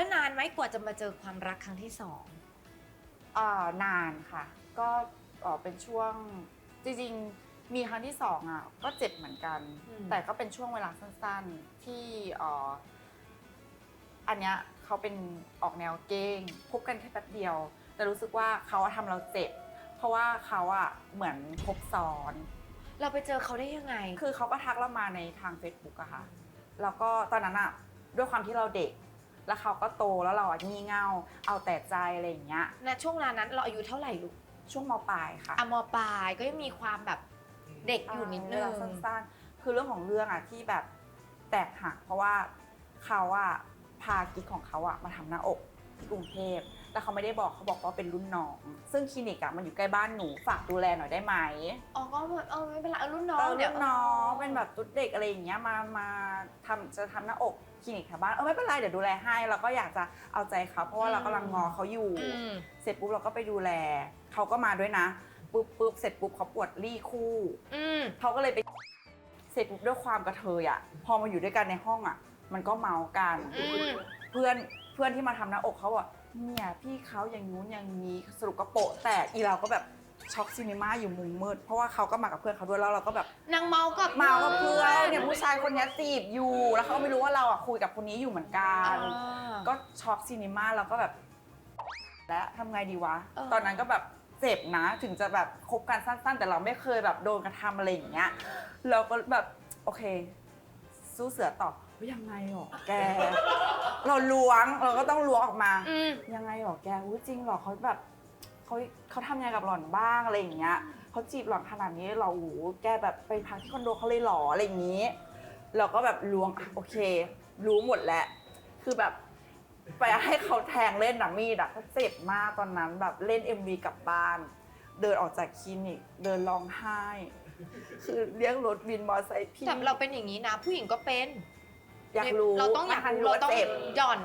แล้วนานไหมกว่าจะมาเจอความรักครั้งที่สองอ่านานค่ะ ก็เอ่อเป็นช่วงจริงๆมีครั้งที่สองอะก็เจ็บเหมือนกันแต่ก็เป็นช่วงเวลาสั้นๆที่เอ่ออันเนี้ยเขาเป็นออกแนวเก้งพบกันแค่แป๊บเดียว แต่รู้สึกว่าเขาอะทำเราเจ็บ เพราะว่าเขาอะเหมือนคบซ้อน เราไปเจอเขาได้ยังไง คือเขาก็ทักเรามาในทาง Facebook อะค่ะ แล้วก็ตอนนั้นอะด้วยความที่เราเด็ก แล้วเขาก็โตแล้วเราอะงี่เง่า เอาแต่ใจอะไรอย่างเงี้ยณช่วงเวลานั้นเราอายุเท่าไหร่ลูกช่วงมปลายค่ะอะมปลายก็ยังมีความแบบเด็กอยู่นิดนึเวงลาสั้นๆ คือเรื่องของเรื่องอะที่แบบแตกหักเพราะว่าเขาอะพากิ๊กของเขาอะมาทำหน้าอกที่กรุงเทพแล้วเขาไม่ได้บอกเขาบอกว่าเป็นรุ่นน้อง ซึ่งคลินิกอะมันอยู่ใกล้บ้านหนูฝากดูแลหน่อยได้ไหม อ๋อก็แบบเออไม่เป็นไรเออรุ่นน้อเองอเดี๋รุ่ยวนน้องเป็นแบบตุ๊ดเด็กอะไรอย่างเงี้ยมามาทำจะทำหน้าอก คลินิกแถวบ้านเออไม่เป็นไรเดี๋ยวดูแลให้เราก็อยากจะเอาใจเขาเพราะว่าเรากำลังงอเขาอยู่ อืม เสร็จปุ๊บเราก็ไปดูแลเขาก็มาด้วยนะปุ๊บปุ๊บเสร็จปุ๊บเขาปวดรี่คู่ อืม เขาก็เลยไปเสร็จปุ๊บด้วยความกระเทยอะ พอมาอยู่ด้วยกันในห้องอะ มันก็เมากัน อืม เพื่อนเพื่อนที่มาทำหน้าอกเขาบอกเนี่ยพี่เขาอย่างนู้นอย่างนี้สรุปก็โปะแตกอีเราก็แบบ ช็อกซินิม่าอยู่มุมมืด เพราะว่าเขาก็มากับเพื่อนเขาด้วยแล้วเราก็แบบนางเมากับเมากับเพื่อนเนี่ยผู้ชายคนนี้จีบอยู่ แล้วเขาก็ไม่รู้ว่าเราอะคุยกับคนนี้อยู่เหมือนกัอ่านก็ช็อกซินิม่าเราก็แบบ และทำไงดีวะ เออ ตอนนั้นก็แบบเจ็บนะ ถึงจะแบบคบกันสั้น ๆ แต่เราไม่เคยแบบโดนกระทำอะไรอย่างเงี้ยเราก็แบบโอเค สู้เสือต่อเฮ้ยยังไงหรอแก เราล้วงเราก็ต้องล้วงออกมา อืมยังไงหรอแกอุ๊ยจริงหรอเขาแบบ เขาเขาทำยังไงกับหล่อนบ้างอะไรอย่างเงี้ยเขาจีบหล่อนขนาดนี้เราโอ้โหแกแบบไปพักที่คอนโดเขาเลยหรออะไรอย่างงี้เราก็แบบล้วงอะโอเค รู้หมดแล้ว คือแบบไปให้เขาแทงเล่นหนัมีดอะก็เจ็บมากตอนนั้นแบบเล่น MV กลับบ้าน เดินออกจากคลินิก เดินร้องไห้ คือเรียกรถวินมอเตอร์ไซค์พี่ แต่เราเป็นอย่างนี้นะผู้หญิงก็เป็น อยากรู้เราต้องอยากไม่ทันรู้เราต้องจ็บหย่อน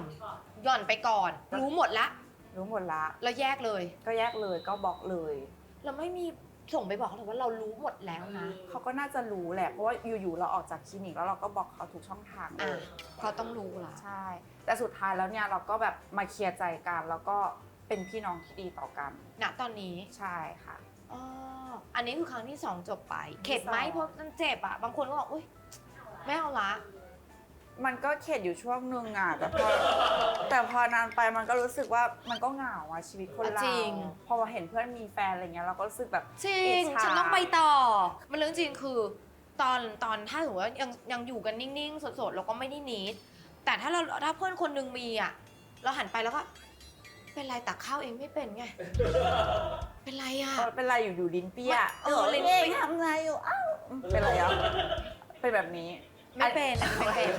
หย่อนไปก่อน รู้หมดละ รู้หมดละแล้วแยกเลย ก็แยกเลยก็บอกเลย เราไม่มีส่งไปบอกเขาเลยว่าเรารู้หมดแล้วนะเขาก็น่าจะรู้แหละ เพราะว่าอยู่ๆเราออกจากคลินิกแล้วเราก็บอกเขาทุกช่องทางเลอะยเขาต้องรู้ละใช่ แต่สุดท้ายแล้วเนี่ยเราก็แบบมาเคลียร์ใจกันแล้วก็เป็นพี่น้องที่ดีต่อกัน ณตอนนี้ใช่ค่ะ อ๋ออันนี้คือครั้งที่สองจบไป เข็ดไหมที่สอง เพราะมันเจ็บอะ บางคนก็บอกอุ้ยไม่เอาละ มันก็เข็ดอยู่ช่วงหนึ่งอะแต่พอแต่พอนานไปมันก็รู้สึกว่ามันก็เหงาอะชีวิตคนเราจริง พอเห็นเพื่อนมีแฟนอะไรเงี้ยเราก็รู้สึกแบบจริงอิจฉาฉันต้องไปต่อ มันเรื่องจริงคือ ตอนตอนถ้าสมมติว่ายังยังอยู่กันนิ่งๆ สดๆ เราก็ไม่ได้นิด แต่ถ้าเราถ้าเพื่อนคนหนึงมีอะ เราหันไปแล้วก็ เป็นไรตักข้าวเองไม่เป็นไง เป็นไรอะ เออเป็นไรอยู่อยู่ลิ้นเปี้ยเออลิ้นเอเปี้งยทำไงอยู่อ้าวเป็นไรอะเป็นแบบนี้ ไม่เป็นไม่เป็น